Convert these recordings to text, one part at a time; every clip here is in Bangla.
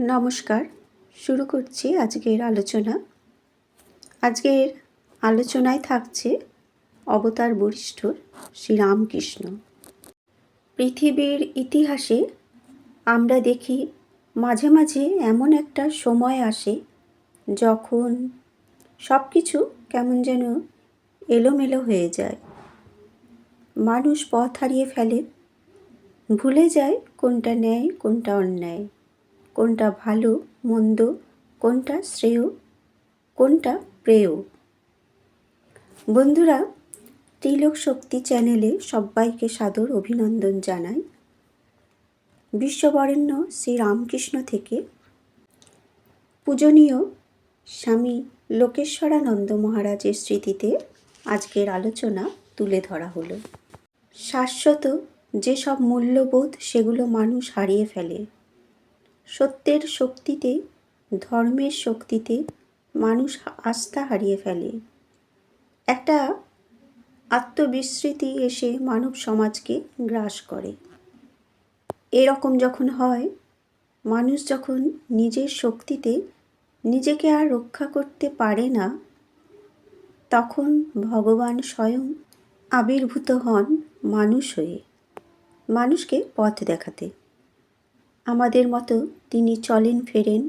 নমস্কার। শুরু করছি আজকের আলোচনা। আজকের আলোচনায় থাকছে অবতার বরিষ্ঠ শ্রীরামকৃষ্ণ। পৃথিবীর ইতিহাসে আমরা দেখি মাঝে মাঝে এমন একটা সময় আসে যখন সব কিছু কেমন যেন এলোমেলো হয়ে যায়। মানুষ পথ হারিয়ে ফেলে, ভুলে যায় কোনটা ন্যায়, কোনটা অন্যায়। কোনটা ভালো, মন্দ, কোনটা শ্রেয়, কোনটা প্রেয়? বন্ধুরা, ত্রিলোক শক্তি চ্যানেলে সবাইকে সাদর অভিনন্দন জানাই। বিশ্ববরেণ্য শ্রী রামকৃষ্ণ থেকে পূজনীয় স্বামী লোকেশ্বরানন্দ মহারাজের স্মৃতিতে আজকের আলোচনা তুলে ধরা হলো। শাশ্বত যেসব মূল্যবোধ সেগুলো মানুষ হারিয়ে ফেলে সত্যের শক্তিতে, ধর্মের শক্তিতে মানুষ আস্থা হারিয়ে ফেলে। একটা আত্মবিস্মৃতি এসে মানব সমাজকে গ্রাস করে। এরকম যখন হয়, মানুষ যখন নিজের শক্তিতে নিজেকে আর রক্ষা করতে পারে না, তখন ভগবান স্বয়ং আবির্ভূত হন মানুষ হয়ে, মানুষকে পথ দেখাতে। আমাদের মতো তিনি চলেন ফেরেন,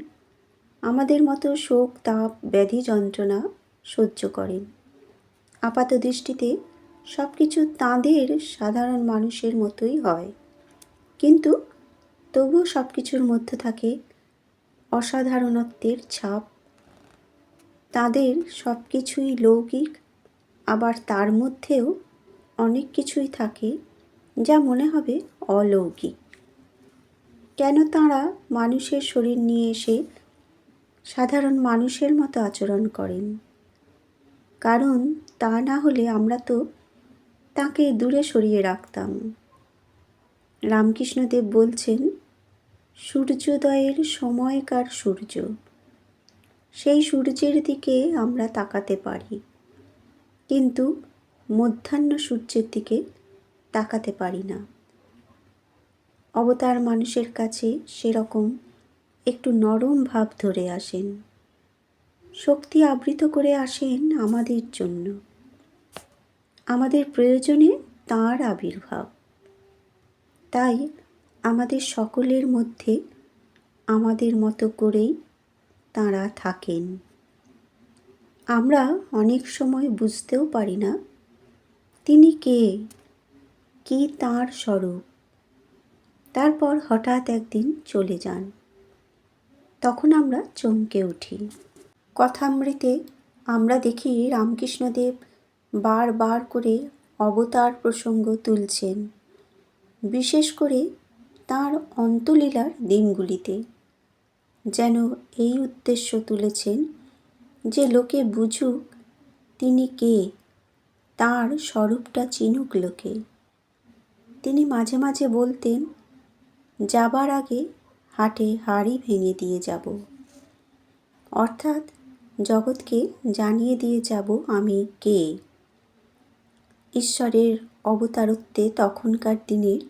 আমাদের মতো শোক, তাপ, ব্যাধি, যন্ত্রণা সহ্য করেন। আপাত দৃষ্টিতে সব কিছু তাঁদের সাধারণ মানুষের মতোই হয়। কিন্তু তবুও সব কিছুর মধ্যে থাকে অসাধারণত্বের ছাপ। তাদের সব কিছুই লৌকিক, আবার তার মধ্যেও অনেক কিছুই থাকে যা মনে হবে অলৌকিক। কেন তাঁরা মানুষের শরীর নিয়ে এসে সাধারণ মানুষের মতো আচরণ করেন? কারণ তা না হলে আমরা তো তাকে দূরে সরিয়ে রাখতাম। রামকৃষ্ণদেব বলছেন, সূর্যোদয়ের সময়কার সূর্য। সেই সূর্যের দিকে আমরা তাকাতে পারি। কিন্তু মধ্যাহ্ন সূর্যের দিকে তাকাতে পারি না। অবতার মানুষের কাছে সেরকম একটু নরম ভাব ধরে আসেন। শক্তি আবৃত করে আসেন আমাদের জন্য। আমাদের প্রয়োজনে তাঁর আবির্ভাব। তাই আমাদের সকলের মধ্যে আমাদের মতো করেই তাঁরা থাকেন। আমরা অনেক সময় বুঝতেও পারি না, তিনি কে? কি তাঁর স্বরূপ? তারপর হঠাৎ একদিন চলে যান। তখন আমরা চমকে উঠি। কথামৃতে আমরা দেখি রামকৃষ্ণদেব বারবার করে অবতার প্রসঙ্গ তুলছেন, বিশেষ করে তার অন্তলীলার দিনগুলিতে। যেন এই উদ্দেশ্য তুলেছেন যে লোকে বুঝুক তিনি কে, তার স্বরূপটা চিনুক লোকে। তিনি মাঝে মাঝে বলতেন যাবার আগে হাটে হাড়ি ভেঙে দিয়ে যাব। অর্থাৎ জগৎকে জানিয়ে দিয়ে যাব আমি কে। ঈশ্বরের অবতারত্বে তখনকার দিনের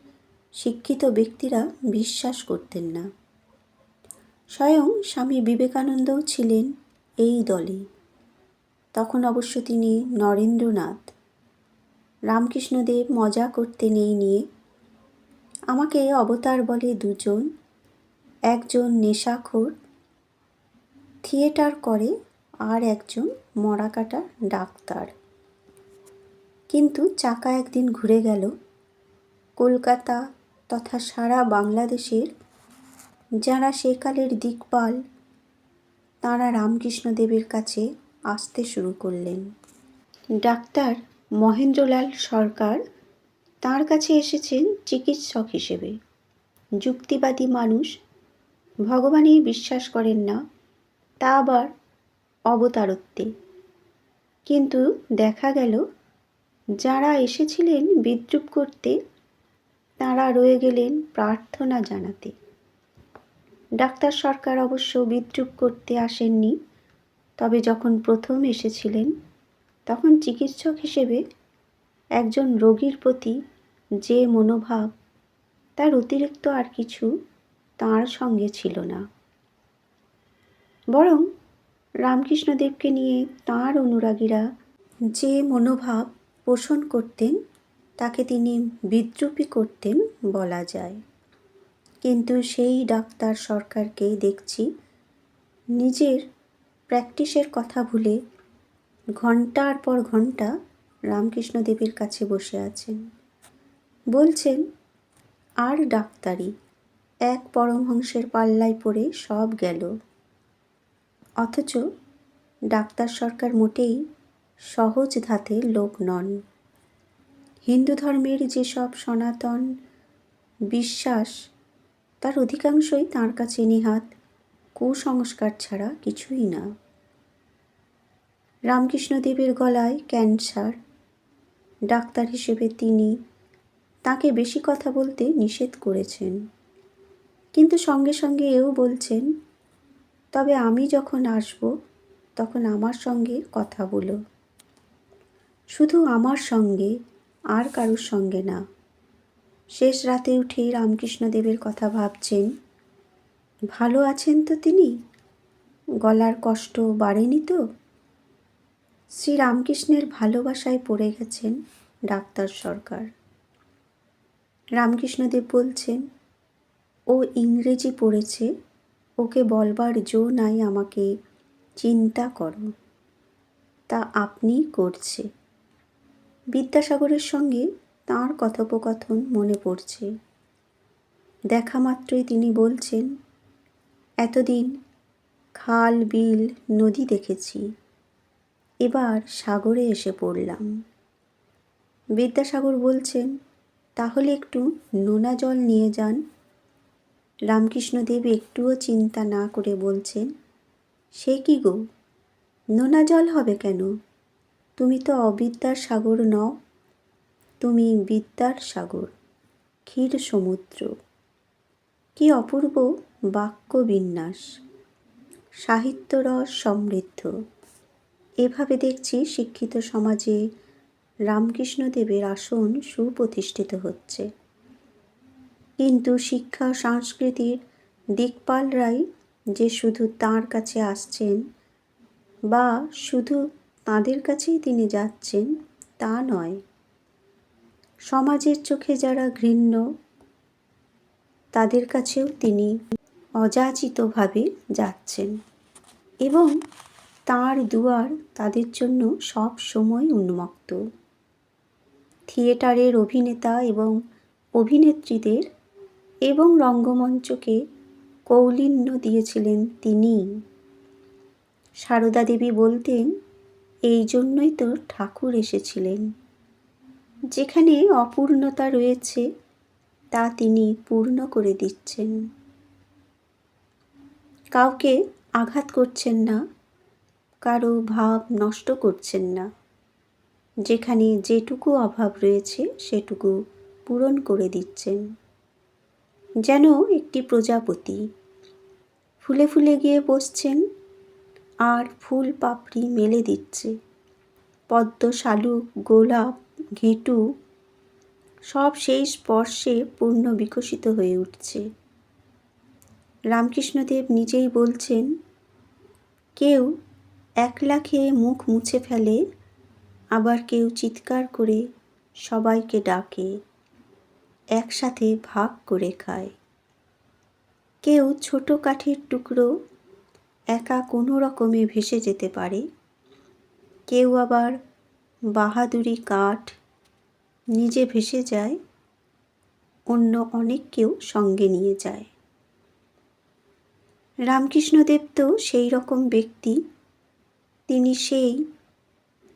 শিক্ষিত ব্যক্তিরা বিশ্বাস করতেন না। স্বয়ং স্বামী বিবেকানন্দও ছিলেন এই দলে। তখন অবশ্য তিনি নরেন্দ্রনাথ। রামকৃষ্ণদেব মজা করতেন এই নিয়ে আমাকে অবতার বলে দুজন, একজন নেশাখোর থিয়েটার করে আর একজন মরাকাটা ডাক্তার। কিন্তু চাকা একদিন ঘুরে গেল। কলকাতা তথা সারা বাংলাদেশের যারা সেকালের দিকপাল, তাঁরা রামকৃষ্ণদেবের কাছে আসতে শুরু করলেন। ডাক্তার মহেন্দ্রলাল সরকার তার কাছে এসেছেন চিকিৎসক হিসেবে। যুক্তিবাদী মানুষ, ভগবানেই বিশ্বাস করেন না, তা আবার অবতারত্বে। কিন্তু দেখা গেল, যারা এসেছিলেন বিদ্রুপ করতে, তারা রয়ে গেলেন প্রার্থনা জানাতে। ডাক্তার সরকার অবশ্য বিদ্রুপ করতে আসেননি, তবে যখন প্রথম এসেছিলেন, তখন চিকিৎসক হিসেবে একজন রোগীর প্রতি যে মনোভাব, তার অতিরিক্ত আর কিছু তাঁর সঙ্গে ছিল না। বরং রামকৃষ্ণদেবকে নিয়ে তাঁর অনুরাগীরা যে মনোভাব পোষণ করতেন, তাকে তিনি বিদ্রুপী করতেন বলা যায়। কিন্তু সেই ডাক্তার সরকারকে দেখছি নিজের প্র্যাকটিসের কথা ভুলে ঘণ্টার পর ঘণ্টা রামকৃষ্ণদেবের কাছে বসে আছেন। বলছেন, আর ডাক্তারি, এক পরমহংসের পাল্লায় পড়ে সব গেল। অথচ ডাক্তার সরকার মোটেই সহজ ধাতে লোক নন। হিন্দু ধর্মের যেসব সনাতন বিশ্বাস, তার অধিকাংশই তাঁর কাছে নিহাত, কুসংস্কার ছাড়া কিছুই না। রামকৃষ্ণদেবের গলায় ক্যান্সার ডাক্তার হিসেবে তিনি তাকে বেশি কথা বলতে নিষেধ করেছেন। কিন্তু সঙ্গে সঙ্গে এও বলছেন, তবে আমি যখন আসব, তখন আমার সঙ্গে কথা বলো। শুধু আমার সঙ্গে, আর কারোর সঙ্গে না। শেষ রাতে উঠে রামকৃষ্ণদেবের কথা ভাবছেন, ভালো আছেন তো তিনি? গলার কষ্ট বাড়েনি তো? শ্রী রামকৃষ্ণের ভালোবাসায় পড়ে গেছেন ডাক্তার সরকার। রামকৃষ্ণদেব বলছেন, ও ইংরেজি পড়েছে, ওকে বলবার জো নাই, আমাকে চিন্তা করো। তা আপনিই করছে বিদ্যাসাগরের সঙ্গে তাঁর কথোপকথন মনে পড়ছে। দেখা মাত্রই তিনি বলছেন, এতদিন খাল, বিল, নদী দেখেছি। এবার সাগরে এসে পড়লাম। বিদ্যাসাগর বলছেন, তাহলে একটু নোনা জল নিয়ে যান। রামকৃষ্ণদেব একটুও চিন্তা না করে বলছেন, সে কি গো? নোনা জল হবে কেন? তুমি তো অবিদ্যার সাগর নও। তুমি বিদ্যার সাগর, ক্ষীর সমুদ্র। কি অপূর্ব বাক্য বিন্যাস সাহিত্যরস সমৃদ্ধ। এভাবে দেখছি শিক্ষিত সমাজে রামকৃষ্ণদেবের আসন সুপ্রতিষ্ঠিত হচ্ছে। কিন্তু শিক্ষা সংস্কৃতির দিকপালরাই যে শুধু তার কাছে আসছেন বা শুধু তাদের কাছেই তিনি যাচ্ছেন, তা নয়। সমাজের চোখে যারা ঘৃণ্য, তাদের কাছেও তিনি অযাচিতভাবে যাচ্ছেন। এবং তার দুয়ার তাদের জন্য সব সময় উন্মুক্ত। থিয়েটারের অভিনেতা এবং অভিনেত্রীদের এবং রঙ্গমঞ্চকে কৌলিন্য দিয়েছিলেন তিনি। সারদা দেবী বলতেন, এই জন্যই তো ঠাকুর এসেছিলেন। যেখানে অপূর্ণতা রয়েছে, তা তিনি পূর্ণ করে দিচ্ছেন। কাউকে আঘাত করছেন না কারও ভাব নষ্ট করছেন না। যেখানে যেটুকু অভাব রয়েছে, সেটুকু পূরণ করে দিচ্ছেন। যেন একটি প্রজাপতি ফুলে ফুলে গিয়ে বসছেন, আর ফুল পাপড়ি মেলে দিচ্ছে। পদ্ম শালুক গোলাপ, ঘেঁটু সব সেই স্পর্শে পূর্ণ বিকশিত হয়ে উঠছে। রামকৃষ্ণদেব নিজেই বলছেন, কেউ একলা খেয়ে মুখ মুছে ফেলে, আবার কেউ চিৎকার করে সবাইকে ডাকে, একসাথে ভাগ করে খায়। কেউ ছোট কাঠের টুকরো একা কোনো রকমে ভেসে যেতে পারে, কেউ আবার বাহাদুরি কাঠ নিজে ভেসে যায়, অন্য অনেককেও সঙ্গে নিয়ে যায়। রামকৃষ্ণদেব তো সেই রকম ব্যক্তি তিনি সেই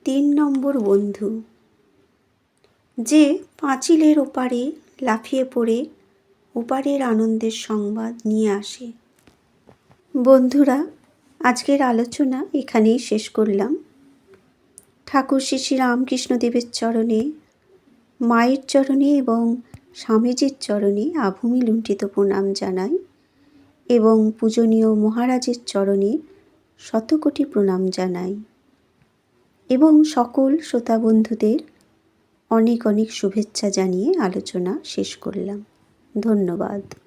তিন নম্বর বন্ধু, যে পাঁচিলের ওপারে লাফিয়ে পড়ে ওপারের আনন্দের সংবাদ নিয়ে আসে। বন্ধুরা, আজকের আলোচনা এখানেই শেষ করলাম। ঠাকুর শ্রী শ্রী রামকৃষ্ণদেবের চরণে, মায়ের চরণে এবং স্বামীজির চরণে আভূমি লুণ্ঠিত প্রণাম জানাই এবং পূজনীয় মহারাজের চরণে শতকোটি প্রণাম জানাই। এবং সকল শ্রোতা বন্ধুদের অনেক অনেক শুভেচ্ছা জানিয়ে আলোচনা শেষ করলাম। ধন্যবাদ।